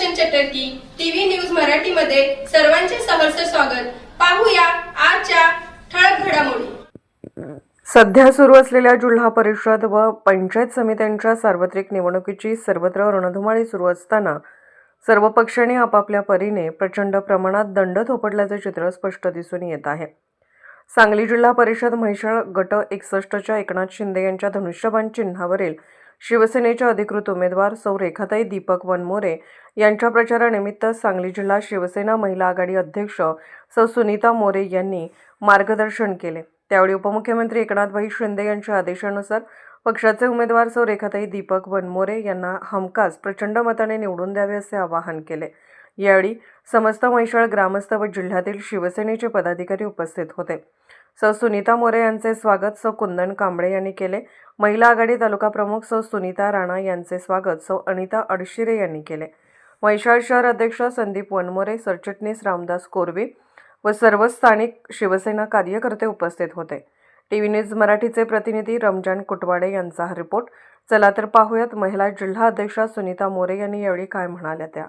Roshan चटर्की TV news मराठीमध्ये सर्वांचे सहर्ष स्वागत. पाहूया आजच्या ठळक घडामोडी. सध्या सुरू असलेल्या जिल्हा परिषद व पंचायत समित्यांच्या सार्वत्रिक निवडणुकीची सर्वत्र रणधुमाळी सुरू असताना सर्व पक्षांनी आपापल्या परीने प्रचंड प्रमाणात दंड थोपटल्याचे चित्र स्पष्ट दिसून येत आहे. सांगली जिल्हा परिषद म्हैसाळ गट एकसष्टच्या एकनाथ शिंदे यांच्या धनुष्यबाण चिन्हावरील शिवसेनेच्या अधिकृत उमेदवार सौ रेखाताई दीपक वनमोरे यांच्या प्रचारानिमित्त सांगली जिल्हा शिवसेना महिला आघाडी अध्यक्ष सौ सुनीता मोरे यांनी मार्गदर्शन केले. त्यावेळी उपमुख्यमंत्री एकनाथभाई शिंदे यांच्या आदेशानुसार पक्षाचे उमेदवार सौ रेखाताई दीपक वनमोरे यांना हमखास प्रचंड मताने निवडून द्यावे असे आवाहन केले. यावेळी समस्त म्हैसाळ ग्रामस्थ व जिल्ह्यातील शिवसेनेचे पदाधिकारी उपस्थित होते. सौ. सुनीता मोरे यांचे स्वागत सौ. कुंदन कांबळे यांनी केले. महिला आघाडी तालुका प्रमुख सौ. सुनीता राणा यांचे स्वागत सौ. अनिता अडशिरे यांनी केले. वैशाळ शहर अध्यक्ष संदीप वनमोरे सरचिटणीस रामदास कोरवी व सर्व स्थानिक शिवसेना कार्यकर्ते उपस्थित होते. टीव्ही न्यूज मराठीचे प्रतिनिधी रमजान कुटवाडे यांचा हा रिपोर्ट. चला तर पाहूयात महिला जिल्हा अध्यक्षा सुनीता मोरे यांनी यावेळी काय म्हणाल्या त्या.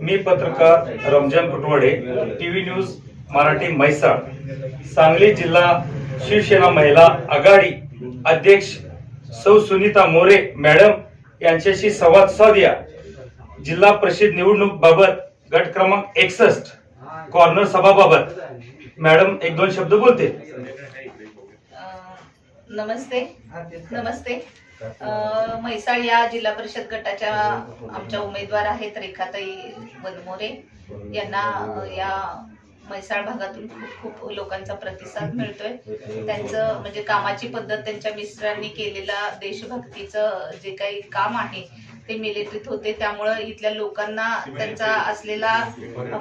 मी पत्रकार Ramzan Kutwade T V news Marathi Mhaisal. Sangli जिल्हा शिवसेना महिला आघाडी अध्यक्ष सौ सुनीता मोरे मॅडम यांच्याशी संवाद साधूया. जिल्हा परिषद निवडणूक बाबत गट क्रमांक एकसष्ट कॉर्नर सभाबाबत. मॅडम एक दोन शब्द बोलते. नमस्ते. नमस्ते. म्हैसाळ या जिल्हा परिषद गटाच्या आमच्या उमेदवार आहेत रेखाताई वनमोरे यांना या म्हैसाळ भागातून खूप खूप लोकांचा प्रतिसाद मिळतोय. त्यांचं म्हणजे कामाची पद्धत त्यांच्या मिस्टरांनी केलेला देशभक्तीचं जे काही काम आहे ते मिलिटरीत होते. त्यामुळं इथल्या लोकांना त्यांचा असलेला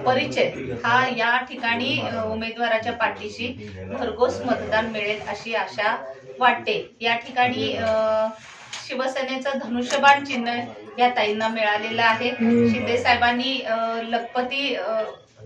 परिचय हा या ठिकाणी उमेदवाराच्या पाठीशी भरघोस मतदान मिळेल अशी आशा वाटते. या ठिकाणी शिवसेनेचं धनुष्यबाण चिन्ह या ताईंना मिळालेलं आहे. शिंदे साहेबांनी लखपती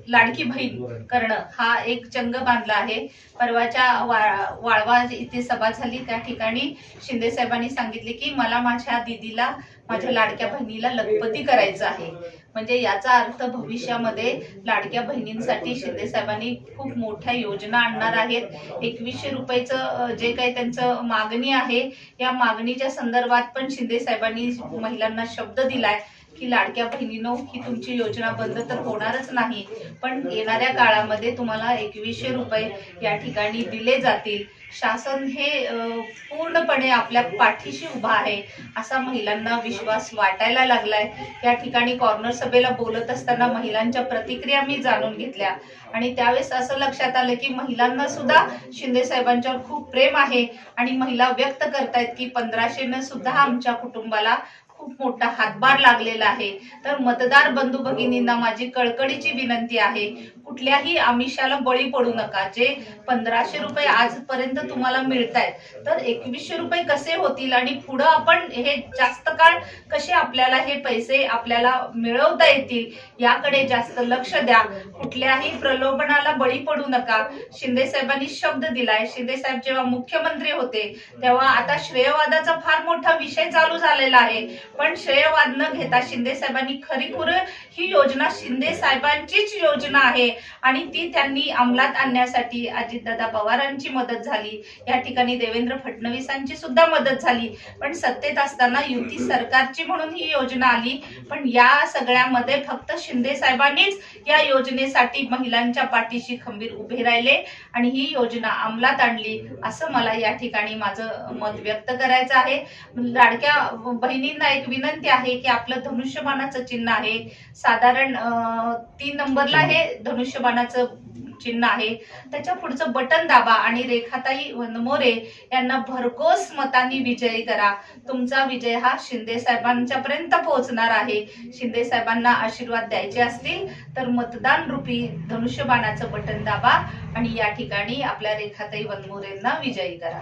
लाडकी बहीण करणं हा एक चंग बांधला आहे. परवाच्या वा- वाळवा इथे सभा झाली. त्या ठिकाणी शिंदे साहेबांनी सांगितले की मला माझ्या दिदीला माझ्या लाडक्या बहिणीला लखपती करायचं आहे. म्हणजे याचा अर्थ भविष्यामध्ये लाडक्या बहिणींसाठी शिंदे साहेबांनी खूप मोठ्या योजना आणणार आहेत. एकवीसशे रुपयाचं जे काही त्यांचं मागणी आहे या मागणीच्या संदर्भात पण शिंदे साहेबांनी महिलांना शब्द दिलाय. की लाडक्या बहिणीनो ही तुमची योजना बंद तर होणारच नाही पण येणाऱ्या काळामध्ये तुम्हाला एकवीसशे रुपये या ठिकाणी दिले जातील. शासन हे पूर्णपणे आपल्या पाठीशी उभा आहे असा महिलांना विश्वास वाटायला लागलाय. या ठिकाणी कॉर्नर सभेला बोलत असताना महिलांच्या प्रतिक्रिया मी जाणून घेतल्या. आणि त्यावेळेस असं लक्षात आलं की महिलांना सुद्धा शिंदे साहेबांच्यावर खूप प्रेम आहे. आणि महिला व्यक्त करतायत की पंधराशेनं सुद्धा आमच्या कुटुंबाला खूप मोठा हातभार लागलेला आहे. तर मतदार बंधू भगिनींना माझी कळकळीची विनंती आहे कुठल्याही आमिषाला बळी पडू नका. जे पंधराशे रुपये आजपर्यंत तुम्हाला मिळत आहेत तर एकवीसशे रुपये कसे होतील आणि पुढं आपण हे जास्त काळ कसे आपल्याला हे पैसे आपल्याला मिळवता येतील याकडे जास्त लक्ष द्या. कुठल्याही प्रलोभनाला बळी पडू नका. शिंदे साहेबांनी शब्द दिलाय. शिंदे साहेब जेव्हा मुख्यमंत्री होते तेव्हा आता श्रेयवादाचा फार मोठा विषय चालू झालेला आहे. पण श्रेयवाद न घेता शिंदे साहेबांनी खरीखुर ही योजना शिंदे साहेबांचीच योजना आहे. आणि ती त्यांनी अंमलात आणण्यासाठी अजितदादा पवारांची मदत झाली. या ठिकाणी देवेंद्र फडणवीसांची सुद्धा मदत झाली. पण सत्तेत असताना युती सरकारची म्हणून ही योजना आली. पण या सगळ्यामध्ये फक्त शिंदे साहेबांनीच या योजनेसाठी महिलांच्या पाठीशी खंबीर उभे राहिले आणि ही योजना अंमलात आणली असं मला या ठिकाणी माझं मत व्यक्त करायचं आहे. लाडक्या बहिणींना एक विनंती आहे की आपलं धनुष्यबाणाचं चिन्ह आहे. साधारण तीन नंबरला हे धनुष्यबाणाचं चिन्ह आहे. त्याच्या पुढचं बटन दाबा आणि रेखाताई वनमोरे यांना भरघोस मतांनी विजयी करा. तुमचा विजय हा शिंदे साहेबांच्या पर्यंत पोहोचणार आहे. शिंदे साहेबांना आशीर्वाद द्यायचे असतील तर मतदान रूपी धनुष्यबाणाचं बटन दाबा आणि या ठिकाणी आपल्या रेखाताई वनमोरेंना विजयी करा.